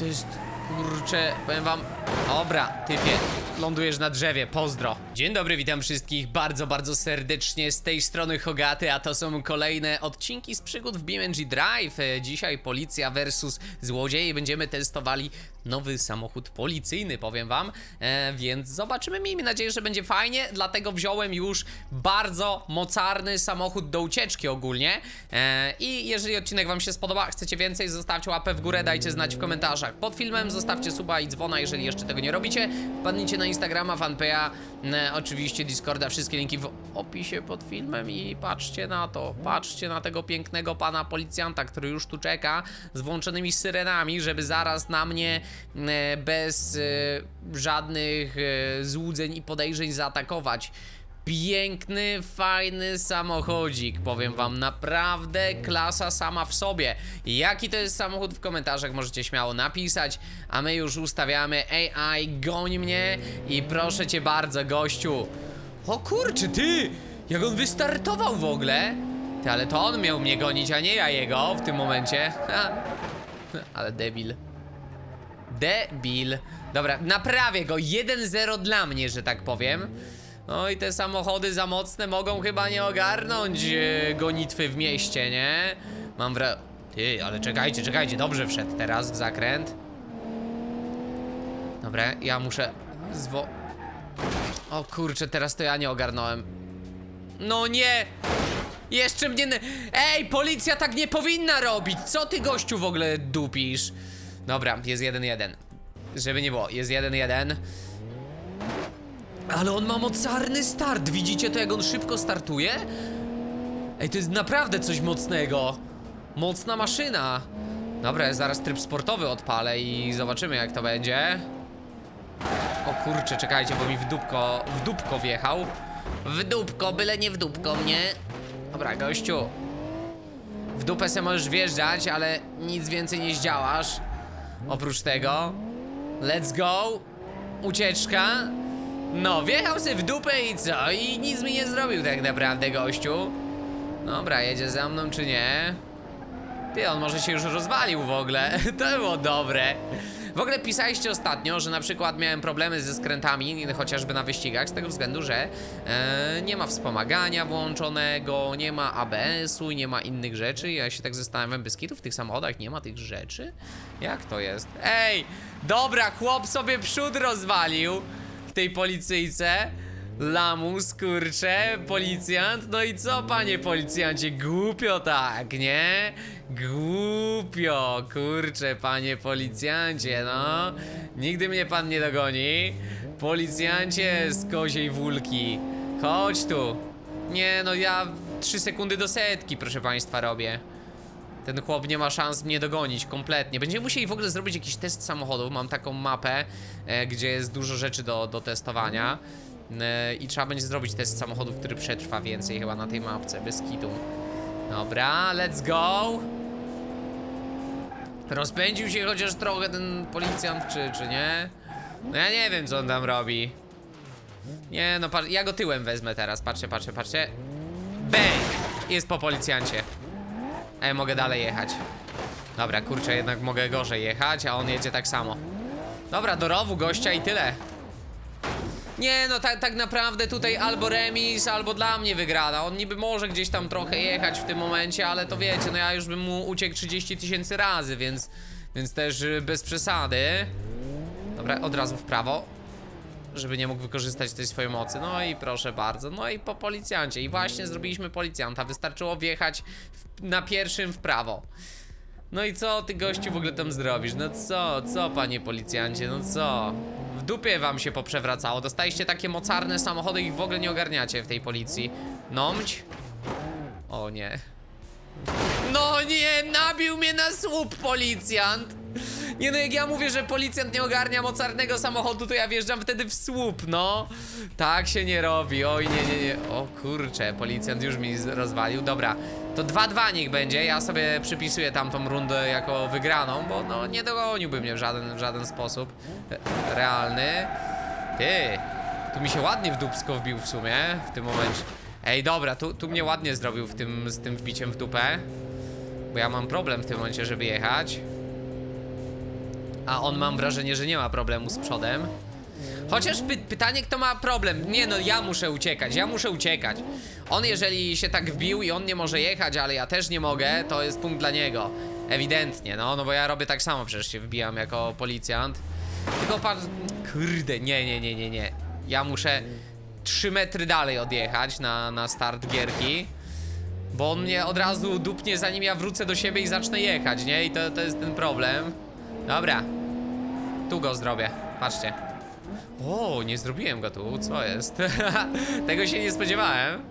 to jest, kurczę, powiem wam, dobra, typie, lądujesz na drzewie, pozdro. Dzień dobry, witam wszystkich bardzo, bardzo serdecznie z tej strony Hogaty, a to są kolejne odcinki z przygód w BMG Drive. E, Dzisiaj policja versus złodzieje, będziemy testowali nowy samochód policyjny, powiem wam, e, więc zobaczymy, miejmy nadzieję, że będzie fajnie, dlatego wziąłem już bardzo mocarny samochód do ucieczki ogólnie e, i jeżeli odcinek wam się spodoba, chcecie więcej, zostawcie łapę w górę, dajcie znać w komentarzach pod filmem, zostawcie suba i dzwona, jeżeli jeszcze tego nie robicie, wpadnijcie na Instagrama, fanpage'a, e, oczywiście Discorda, wszystkie linki w opisie pod filmem i patrzcie na to, patrzcie na tego pięknego pana policjanta, który już tu czeka z włączonymi syrenami, żeby zaraz na mnie e, bez e, żadnych e, złudzeń i podejrzeń zaatakować. Piękny, fajny samochodzik, powiem wam, naprawdę klasa sama w sobie. Jaki to jest samochód w komentarzach możecie śmiało napisać, a my już ustawiamy AI, goń mnie i proszę cię bardzo, gościu. O kurczy, ty! Jak on wystartował w ogóle? Ty, ale to on miał mnie gonić, a nie ja jego w tym momencie. Ale debil. Debil. Dobra, naprawię go. 1-0 dla mnie, że tak powiem. No i te samochody za mocne mogą chyba nie ogarnąć e, gonitwy w mieście, nie? Mam wra... Ty, ale czekajcie, czekajcie, dobrze wszedł teraz w zakręt. Dobra, ja muszę zwo... O kurczę, teraz to ja nie ogarnąłem. No nie! Jeszcze mnie... Ej, policja tak nie powinna robić! Co ty gościu w ogóle dupisz? Dobra, jest 1-1. Żeby nie było, jest 1-1. Ale on ma mocarny start, widzicie to jak on szybko startuje? Ej, to jest naprawdę coś mocnego. Mocna maszyna. Dobra, zaraz tryb sportowy odpalę i zobaczymy jak to będzie. O kurczę, czekajcie, bo mi w dupko, w dupko wjechał. W dupko, byle nie w dupko mnie. Dobra, gościu. W dupę se możesz wjeżdżać, ale nic więcej nie zdziałasz. Oprócz tego. Let's go. Ucieczka. No, wjechał sobie w dupę i co? I nic mi nie zrobił tak naprawdę, gościu. Dobra, jedzie za mną czy nie? Ty, on może się już rozwalił w ogóle. To było dobre. W ogóle pisaliście ostatnio, że na przykład miałem problemy ze skrętami, chociażby na wyścigach, z tego względu, że e, nie ma wspomagania włączonego, nie ma ABS-u, nie ma innych rzeczy. Ja się tak zastanawiam, bez w tych samochodach nie ma tych rzeczy? Jak to jest? Ej, dobra, chłop sobie przód rozwalił w tej policyjce. Lamus, kurcze, policjant. No i co, panie policjancie? Głupio tak, nie? Głupio, kurcze, panie policjancie, no. Nigdy mnie pan nie dogoni. Policjancie z koziej wólki. Chodź tu. Nie, no ja 3 sekundy do setki, proszę państwa, robię. Ten chłop nie ma szans mnie dogonić kompletnie. Będziemy musieli w ogóle zrobić jakiś test samochodów. Mam taką mapę, e, gdzie jest dużo rzeczy do, do testowania. E, I trzeba będzie zrobić test samochodów, który przetrwa więcej chyba na tej mapce, bez kitu. Dobra, let's go. Rozpędził się chociaż trochę ten policjant, czy, czy nie? No ja nie wiem, co on tam robi. Nie, no patrz, ja go tyłem wezmę teraz. Patrzcie, patrzcie, patrzcie. Bang! Jest po policjancie. A ja mogę dalej jechać. Dobra, kurczę, jednak mogę gorzej jechać, a on jedzie tak samo. Dobra, do rowu gościa i tyle. Nie, no tak, tak naprawdę tutaj albo remis, albo dla mnie wygrana. On niby może gdzieś tam trochę jechać w tym momencie, ale to wiecie, no ja już bym mu uciekł 30 tysięcy razy, więc, więc też y, bez przesady. Dobra, od razu w prawo, żeby nie mógł wykorzystać tej swojej mocy. No i proszę bardzo, no i po policjancie. I właśnie zrobiliśmy policjanta. Wystarczyło wjechać w, na pierwszym w prawo. No i co ty gościu w ogóle tam zrobisz? No co, co panie policjancie, no co? W dupie wam się poprzewracało, dostaliście takie mocarne samochody i w ogóle nie ogarniacie w tej policji. Nomć? O nie. No nie, nabił mnie na słup policjant! Nie no, jak ja mówię, że policjant nie ogarnia mocarnego samochodu, to ja wjeżdżam wtedy w słup, no. Tak się nie robi, oj nie, nie, nie. O kurczę, policjant już mi rozwalił. Dobra, to 2-2 niech będzie, ja sobie przypisuję tamtą rundę jako wygraną, bo no nie dogoniłby mnie w żaden, w żaden sposób e, realny. Ty, tu mi się ładnie w dupsko wbił w sumie, w tym momencie. Ej, dobra, tu, tu mnie ładnie zrobił w tym, z tym wbiciem w dupę. Bo ja mam problem w tym momencie, żeby jechać. A on mam wrażenie, że nie ma problemu z przodem. Chociaż py pytanie, kto ma problem? Nie no, ja muszę uciekać, ja muszę uciekać. On jeżeli się tak wbił i on nie może jechać, ale ja też nie mogę, to jest punkt dla niego. Ewidentnie, no, no bo ja robię tak samo, przecież się wbijam jako policjant. Tylko pan... Kurde, nie, nie, nie, nie, nie. Ja muszę 3 metry dalej odjechać na, na start gierki. Bo on mnie od razu dupnie zanim ja wrócę do siebie i zacznę jechać, nie? I to, to jest ten problem. Dobra. Tu go zrobię, patrzcie. O, nie zrobiłem go tu, co jest? Tego się nie spodziewałem.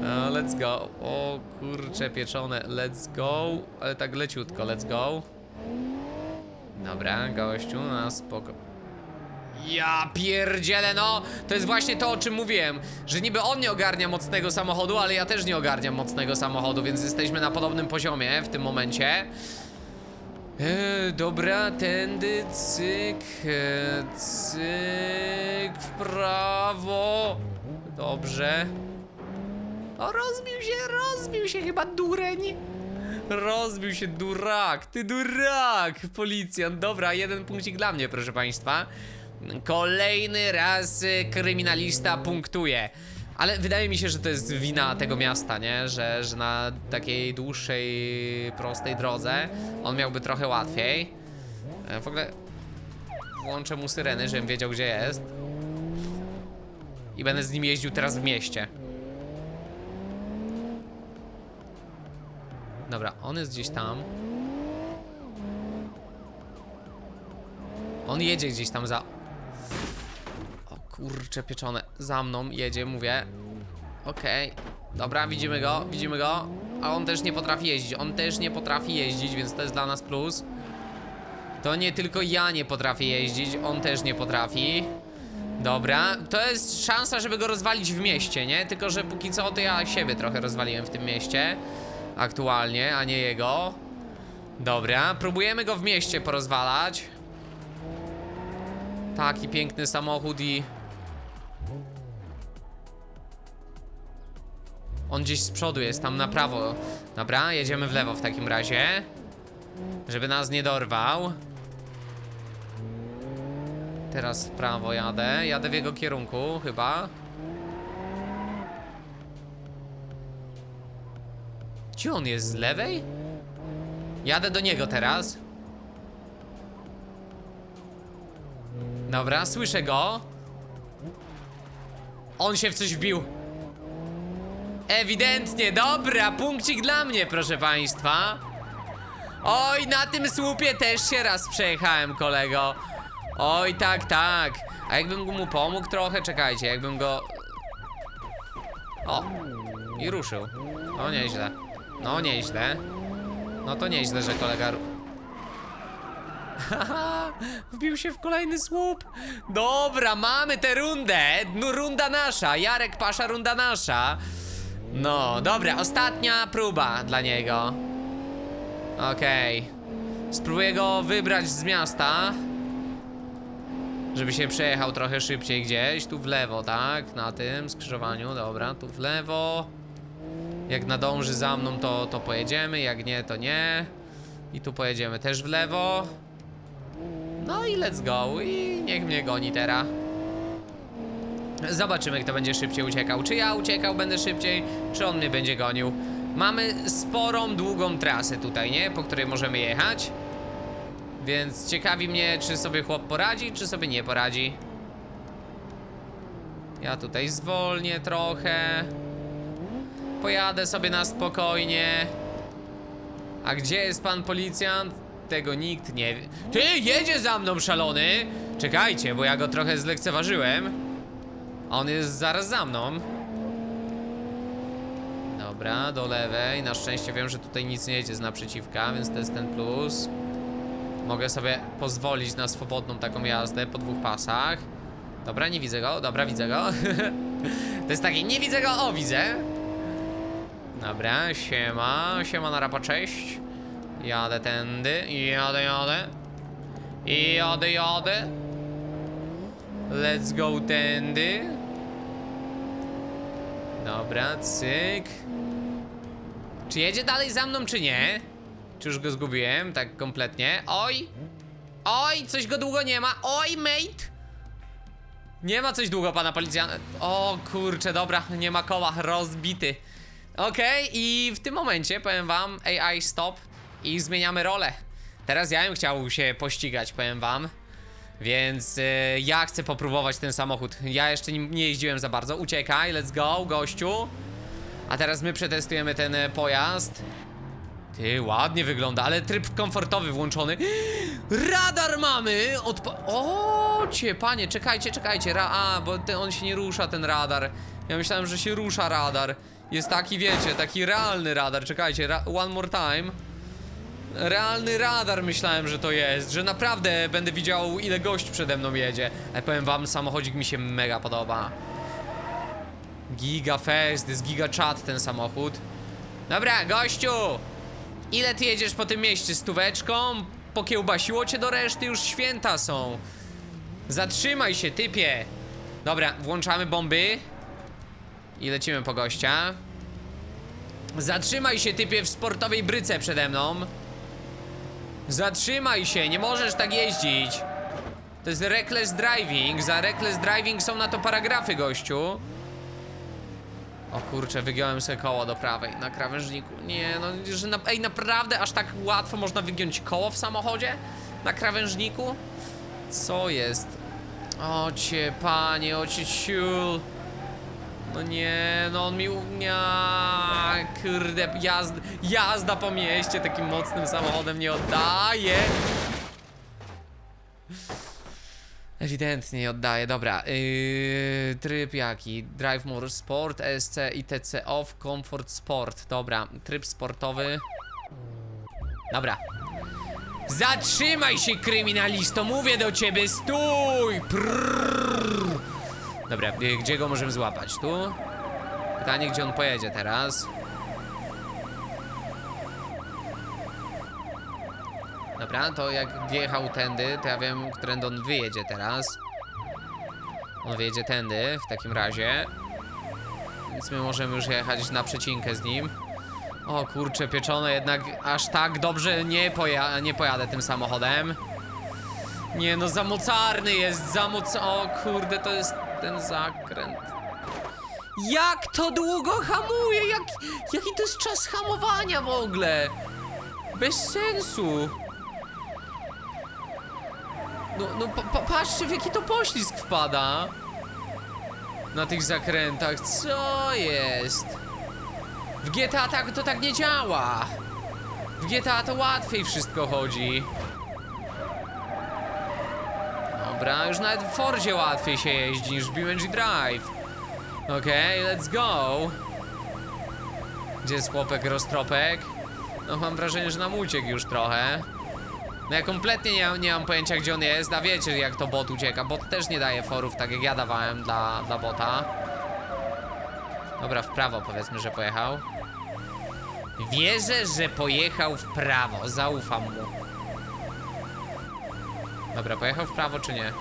No, let's go. O kurcze pieczone, let's go. Ale tak leciutko, let's go. Dobra, gościu, na spoko. Ja pierdzielę, no! To jest właśnie to, o czym mówiłem. Że niby on nie ogarnia mocnego samochodu, ale ja też nie ogarniam mocnego samochodu, więc jesteśmy na podobnym poziomie w tym momencie. E, dobra, tędy, cyk, e, cyk, w prawo. Dobrze. O, rozbił się, rozbił się chyba dureń. Rozbił się durak, ty durak, policjant. Dobra, jeden punkcik dla mnie, proszę państwa. Kolejny raz y, kryminalista punktuje. Ale wydaje mi się, że to jest wina tego miasta, nie? Że, że na takiej dłuższej, prostej drodze on miałby trochę łatwiej. E, W ogóle włączę mu syreny, żebym wiedział, gdzie jest. I będę z nim jeździł teraz w mieście. Dobra, on jest gdzieś tam. On jedzie gdzieś tam za... Kurcze pieczone, za mną jedzie, mówię. Okej, dobra, widzimy go, widzimy go. A on też nie potrafi jeździć, on też nie potrafi jeździć, więc to jest dla nas plus. To nie tylko ja nie potrafię jeździć, on też nie potrafi. Dobra, to jest szansa, żeby go rozwalić w mieście, nie? Tylko, że póki co to ja siebie trochę rozwaliłem w tym mieście. Aktualnie, a nie jego. Dobra, próbujemy go w mieście porozwalać. Taki piękny samochód i... On gdzieś z przodu jest, tam na prawo. Dobra, jedziemy w lewo w takim razie. Żeby nas nie dorwał. Teraz w prawo jadę. Jadę w jego kierunku, chyba. Gdzie on jest? Z lewej? Jadę do niego teraz. Dobra, słyszę go. On się w coś wbił. Ewidentnie, dobra, punkcik dla mnie, proszę państwa. Oj, na tym słupie też się raz przejechałem, kolego. Oj, tak, tak. A jakbym mu pomógł trochę, czekajcie, jakbym go... O, i ruszył. No nieźle. No nieźle. No to nieźle, że kolega... Haha, wbił się w kolejny słup. Dobra, mamy tę rundę. No, runda nasza. Jarek Pasza, runda nasza. No, dobra, ostatnia próba dla niego. Okej. Spróbuję go wybrać z miasta. Żeby się przejechał trochę szybciej gdzieś. Tu w lewo, tak? Na tym skrzyżowaniu, dobra, tu w lewo. Jak nadąży za mną, to, to pojedziemy, jak nie, to nie. I tu pojedziemy też w lewo. No i let's go. I niech mnie goni teraz. Zobaczymy, kto będzie szybciej uciekał. Czy ja uciekał, będę szybciej, czy on mnie będzie gonił. Mamy sporą, długą trasę tutaj, nie? Po której możemy jechać. Więc ciekawi mnie, czy sobie chłop poradzi, czy sobie nie poradzi. Ja tutaj zwolnię trochę. Pojadę sobie na spokojnie. A gdzie jest pan policjant? Tego nikt nie wie. Ty, jedzie za mną szalony! Czekajcie, bo ja go trochę zlekceważyłem. A on jest zaraz za mną. Dobra, do lewej. Na szczęście wiem, że tutaj nic nie jedzie z naprzeciwka, więc to jest ten plus. Mogę sobie pozwolić na swobodną taką jazdę po dwóch pasach. Dobra, nie widzę go. Dobra, widzę go. to jest taki, nie widzę go, o, widzę. Dobra, siema, siema na rapa, cześć. Jadę tędy, jadę, jadę. Jadę, jadę. Let's go tędy. Dobra, cyk. Czy jedzie dalej za mną, czy nie? Czy już go zgubiłem, tak kompletnie? Oj! Oj, coś go długo nie ma. Oj, mate! Nie ma coś długo, pana policjanta. O kurczę, dobra, nie ma koła, rozbity. Okej, i w tym momencie powiem wam AI stop i zmieniamy rolę. Teraz ja bym chciał się pościgać, powiem wam. Więc y, ja chcę popróbować ten samochód. Ja jeszcze nie jeździłem za bardzo. Uciekaj, let's go, gościu. A teraz my przetestujemy ten e, pojazd. Ty, ładnie wygląda, ale tryb komfortowy włączony. Radar mamy! Odpa o, cie, panie, czekajcie, czekajcie. Ra a, bo ten, on się nie rusza, ten radar. Ja myślałem, że się rusza radar. Jest taki, wiecie, taki realny radar. Czekajcie, ra one more time. Realny radar myślałem, że to jest, że naprawdę będę widział ile gość przede mną jedzie. Ale powiem wam, samochodzik mi się mega podoba. Giga fest, jest giga chat ten samochód. Dobra, gościu! Ile ty jedziesz po tym mieście? Stóweczką? Pokiełbasiło cię do reszty? Już święta są. Zatrzymaj się, typie! Dobra, włączamy bomby. I lecimy po gościa. Zatrzymaj się, typie, w sportowej bryce przede mną. Zatrzymaj się, nie możesz tak jeździć. To jest reckless driving. Za reckless driving są na to paragrafy, gościu. O kurczę, wygiąłem sobie koło do prawej na krawężniku. Nie, no, że na, ej, naprawdę aż tak łatwo można wygiąć koło w samochodzie? Na krawężniku? Co jest? O cię, panie, o cię, ciul. No nie, no on mi... u- Nie, kurde, jazda, jazda po mieście takim mocnym samochodem nie oddaje. Ewidentnie nie oddaje, dobra. Yy, tryb jaki? Drive More Sport, SC i TC Off, Comfort Sport. Dobra, tryb sportowy. Dobra. Zatrzymaj się, kryminalisto! Mówię do ciebie, stój! Prrrr. Dobra, y, gdzie go możemy złapać? Tu? Pytanie, gdzie on pojedzie teraz? Dobra, to jak wjechał tędy, to ja wiem, którędy on wyjedzie teraz. On wyjedzie tędy, w takim razie. Więc my możemy już jechać na przecinkę z nim. O kurcze, pieczone, jednak aż tak dobrze nie, poja nie pojadę tym samochodem. Nie no, za mocarny jest, za moc... O kurde, to jest ten zakręt. Jak to długo hamuje? Jak, jaki to jest czas hamowania w ogóle? Bez sensu. No, no pa, pa, patrzcie w jaki to poślizg wpada. Na tych zakrętach, co jest? W GTA tak to tak nie działa. W GTA to łatwiej wszystko chodzi. Dobra, już nawet w Fordzie łatwiej się jeździ niż w BMG Drive. Okej, let's go. Gdzie jest chłopek roztropek? No mam wrażenie, że nam uciekł już trochę. No ja kompletnie nie, nie mam pojęcia gdzie on jest, a wiecie jak to bot ucieka. Bot też nie daje forów tak jak ja dawałem dla, dla bota. Dobra, w prawo powiedzmy, że pojechał. Wierzę, że pojechał w prawo, zaufam mu. Dobra, pojechał w prawo czy nie?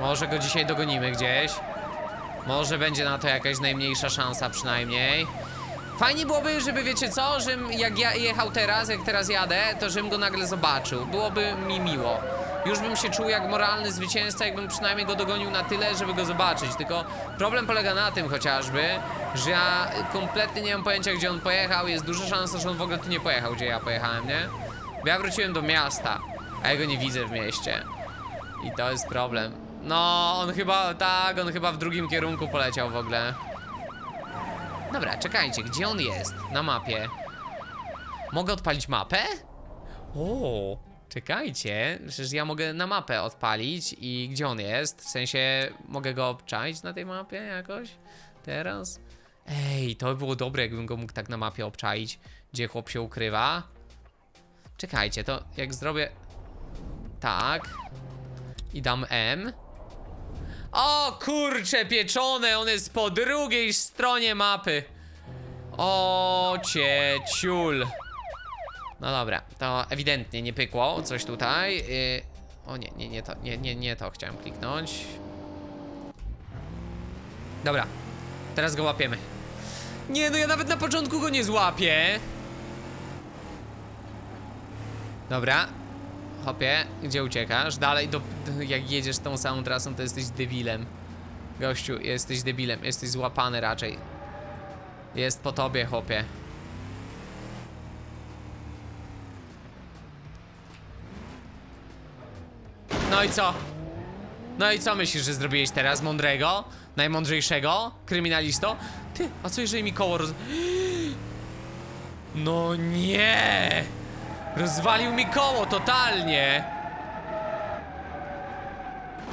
Może go dzisiaj dogonimy gdzieś. Może będzie na to jakaś najmniejsza szansa przynajmniej. Fajnie byłoby, żeby wiecie co, żebym jak ja jechał teraz, jak teraz jadę, to żebym go nagle zobaczył. Byłoby mi miło. Już bym się czuł jak moralny zwycięzca, jakbym przynajmniej go dogonił na tyle, żeby go zobaczyć. Tylko problem polega na tym chociażby, że ja kompletnie nie mam pojęcia, gdzie on pojechał. Jest duża szansa, że on w ogóle tu nie pojechał, gdzie ja pojechałem, nie? Bo ja wróciłem do miasta, a ja go nie widzę w mieście. I to jest problem. No, on chyba, tak, on chyba w drugim kierunku poleciał w ogóle. Dobra, czekajcie, gdzie on jest na mapie? Mogę odpalić mapę? O, czekajcie, przecież ja mogę na mapę odpalić i gdzie on jest? W sensie, mogę go obczaić na tej mapie jakoś? Teraz? Ej, to by było dobre, jakbym go mógł tak na mapie obczaić, gdzie chłop się ukrywa. Czekajcie, to jak zrobię tak i dam M. O kurcze pieczone, on jest po drugiej stronie mapy. O cię ciul. No dobra, to ewidentnie nie pykło coś tutaj. Yy, o nie, nie, nie to, nie, nie, nie to chciałem kliknąć. Dobra, teraz go łapiemy. Nie, no ja nawet na początku go nie złapię. Dobra. Hopie, gdzie uciekasz? Dalej, do, do, jak jedziesz tą samą trasą, to jesteś debilem. Gościu, jesteś debilem, jesteś złapany raczej. Jest po tobie, chłopie. No i co? No i co myślisz, że zrobiłeś teraz? Mądrego? Najmądrzejszego? Kryminalisto? Ty, a co jeżeli mi koło roz... No nie! Rozwalił mi koło totalnie!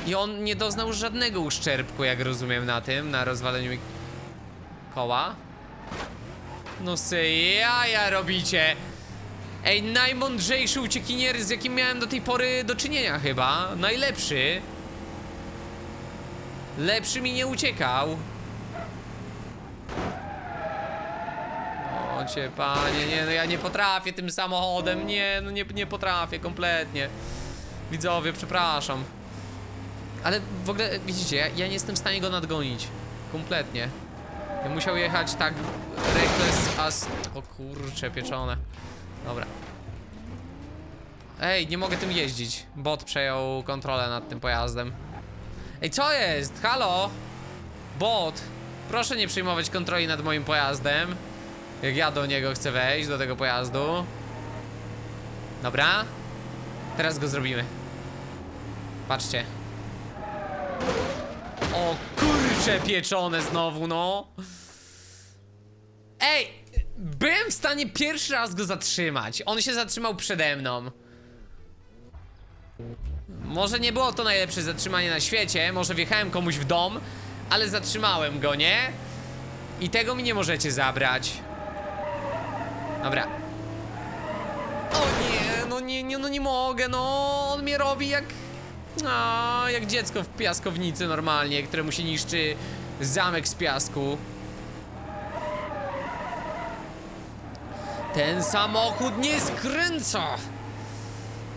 I on nie doznał żadnego uszczerbku, jak rozumiem, na tym, na rozwaleniu mi koła. No se jaja robicie! Ej, najmądrzejszy uciekinier, z jakim miałem do tej pory do czynienia chyba. Najlepszy. Lepszy mi nie uciekał. O cię panie, nie no ja nie potrafię tym samochodem, nie no nie, nie potrafię kompletnie. Widzowie, przepraszam. Ale w ogóle, widzicie, ja, ja nie jestem w stanie go nadgonić. Kompletnie. Ja musiał jechać tak reckless as... O kurcze, pieczone. Dobra. Ej, nie mogę tym jeździć. Bot przejął kontrolę nad tym pojazdem. Ej, co jest? Halo? Bot, proszę nie przejmować kontroli nad moim pojazdem. Jak ja do niego chcę wejść, do tego pojazdu. Dobra. Teraz go zrobimy. Patrzcie. O kurcze pieczone znowu, no. Ej, byłem w stanie pierwszy raz go zatrzymać. On się zatrzymał przede mną. Może nie było to najlepsze zatrzymanie na świecie, może wjechałem komuś w dom, ale zatrzymałem go, nie? I tego mi nie możecie zabrać. Dobra. O nie, no nie, nie, no nie mogę, no on mnie robi jak... A, jak dziecko w piaskownicy normalnie, któremu się niszczy zamek z piasku. Ten samochód nie skręca!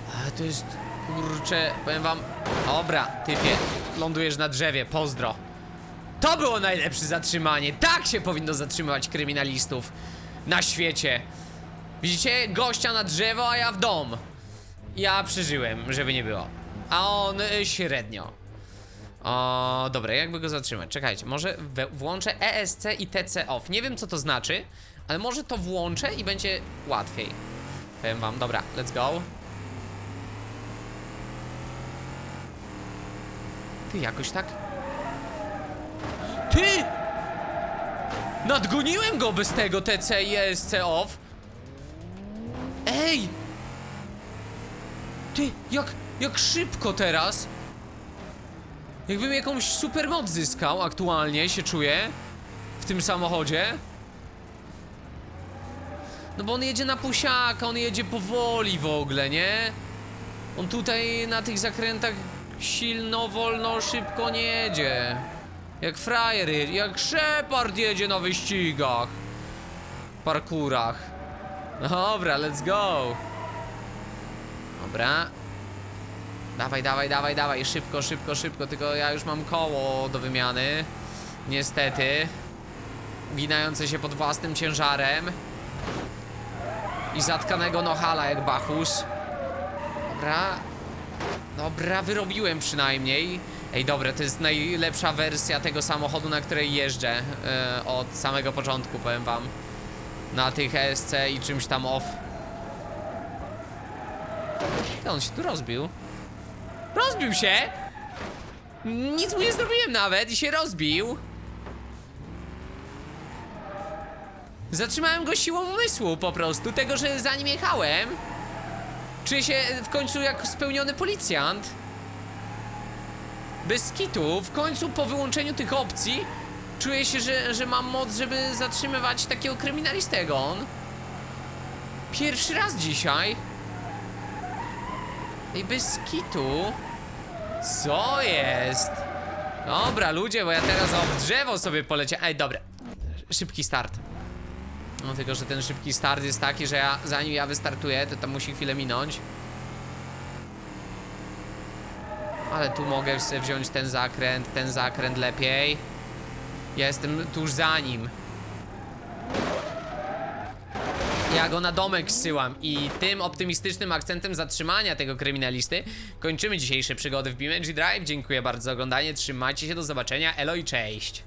A to jest... Kurczę, powiem wam... Dobra, typie, lądujesz na drzewie, pozdro. To było najlepsze zatrzymanie. Tak się powinno zatrzymywać kryminalistów na świecie. Widzicie? Gościa na drzewo, a ja w dom. Ja przeżyłem, żeby nie było. A on y, średnio. O, dobra, jakby go zatrzymać? Czekajcie, może włączę ESC i TC off. Nie wiem co to znaczy, ale może to włączę i będzie łatwiej. Powiem wam, dobra, let's go. Ty jakoś tak. Ty! Nadgoniłem go bez tego TC i ESC off. Ej! Ty, jak, jak szybko teraz? Jakbym jakąś supermoc zyskał aktualnie, się czuję w tym samochodzie. No bo on jedzie na pusiaka, on jedzie powoli w ogóle, nie? On tutaj na tych zakrętach silno, wolno, szybko nie jedzie. Jak frajer jak Shepard jedzie na wyścigach. Parkurach. Dobra, let's go. Dobra. Dawaj, dawaj, dawaj, dawaj, szybko, szybko, szybko, tylko ja już mam koło do wymiany. Niestety. Ginające się pod własnym ciężarem. I zatkanego nohala jak Bachus. Dobra. Dobra, wyrobiłem przynajmniej. Ej, dobra, to jest najlepsza wersja tego samochodu, na której jeżdżę e, od samego początku, powiem wam. Na tych ESC i czymś tam off. Ty, on się tu rozbił. Rozbił się! Nic mu nie zrobiłem nawet i się rozbił. Zatrzymałem go siłą umysłu po prostu, tego, że za nim jechałem. Czuję się w końcu jak spełniony policjant. Bez kitu, w końcu po wyłączeniu tych opcji czuję się, że, że mam moc, żeby zatrzymywać takiego kryminalistego. On. Pierwszy raz dzisiaj. I bez kitu. Co jest? Dobra, ludzie, bo ja teraz o drzewo sobie poleciałem. Ej, dobra. Szybki start. No tylko, że ten szybki start jest taki, że ja, zanim ja wystartuję, to tam musi chwilę minąć. Ale tu mogę sobie wziąć ten zakręt, ten zakręt lepiej. Ja jestem tuż za nim. Ja go na domek zsyłam i tym optymistycznym akcentem zatrzymania tego kryminalisty kończymy dzisiejsze przygody w BeamNG Drive. Dziękuję bardzo za oglądanie, trzymajcie się, do zobaczenia, elo i cześć!